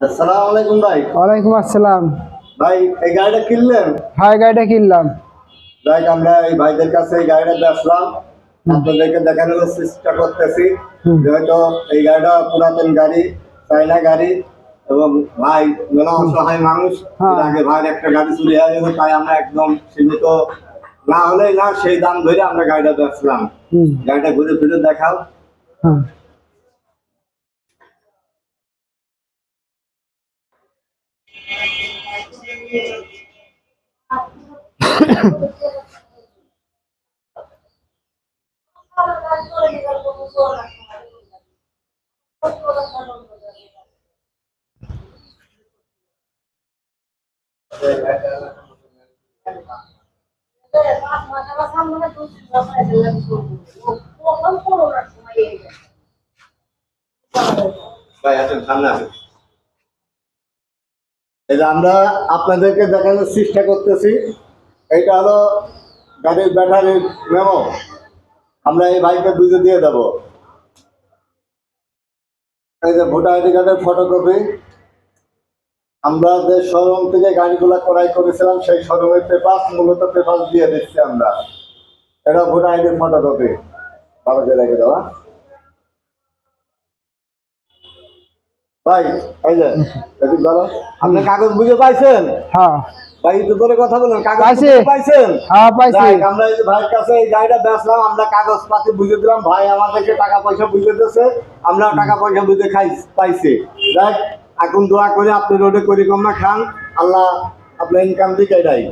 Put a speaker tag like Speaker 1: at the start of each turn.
Speaker 1: আসসালামু আলাইকুম ভাই।
Speaker 2: ওয়ালাইকুম আসসালাম।
Speaker 1: ভাই এই গাড়িটা কিনলেন?
Speaker 2: হাই গাড়িটা কিনলাম।
Speaker 1: ভাই আমরা এই ভাইদের কাছে এই গাড়িটা বেচলাম আপনাদেরকে দেখানোর চেষ্টা করতেছি। এই গাড়িটা পুরাতন গাড়ি চাইনা গাড়ি এবং ভাই মেলা অসহায় মানুষ।
Speaker 2: হ্যাঁ।
Speaker 1: আগে ভাইয়ের একটা গাড়ি চুরি হয়ে গেছে তাই আমরা একদম সীমিত। না হলেই না সেই দাম ধরে আমরা গাড়িটা বেচলাম গাড়িটা ঘুরে ফিরে দেখাও। ভাই আসেন সামনে আসেন। এই যে আমরা আপনাদেরকে দেখানোর চেষ্টা করতেছি এটা হলো গাড়ির ব্যাটারির মেমো। আমরা এই বাইকে বুঝে দিয়ে দেব। এই যে ভোটার আইডি কার্ডের ফটোকপি আমরা যে শোরুম থেকে গাড়িগুলো ক্রয় করেছিলাম, সেই শোরুমের পেপার মূলত পেপার দিয়ে দিচ্ছি আমরা। এটা ভোটার আইডির ফটোকপি ভালো রেখে দেওয়া ভাই এই যে একটু ধরো আপনি কাগজ বুঝে পাইছেন?
Speaker 2: হ্যাঁ।
Speaker 1: ভাই একটু করে কথা বলেন কাগজ
Speaker 2: পাইছি।
Speaker 1: পাইছেন?
Speaker 2: হ্যাঁ পাইছি।
Speaker 1: আমরা এই যে ভাইয়ের কাছে এই গাড়িটা বেচলাম আমরা কাগজ পাতি বুঝে দিলাম ভাই আমাদেরকে টাকা পয়সা বুঝে দিয়েছে আমরা টাকা পয়সা বুঝে খাই পাইছি। দেখ এখন দোয়া করে আপনি রোডে করি কম না খান আল্লাহ আপনার ইনকাম দিকে এটাই।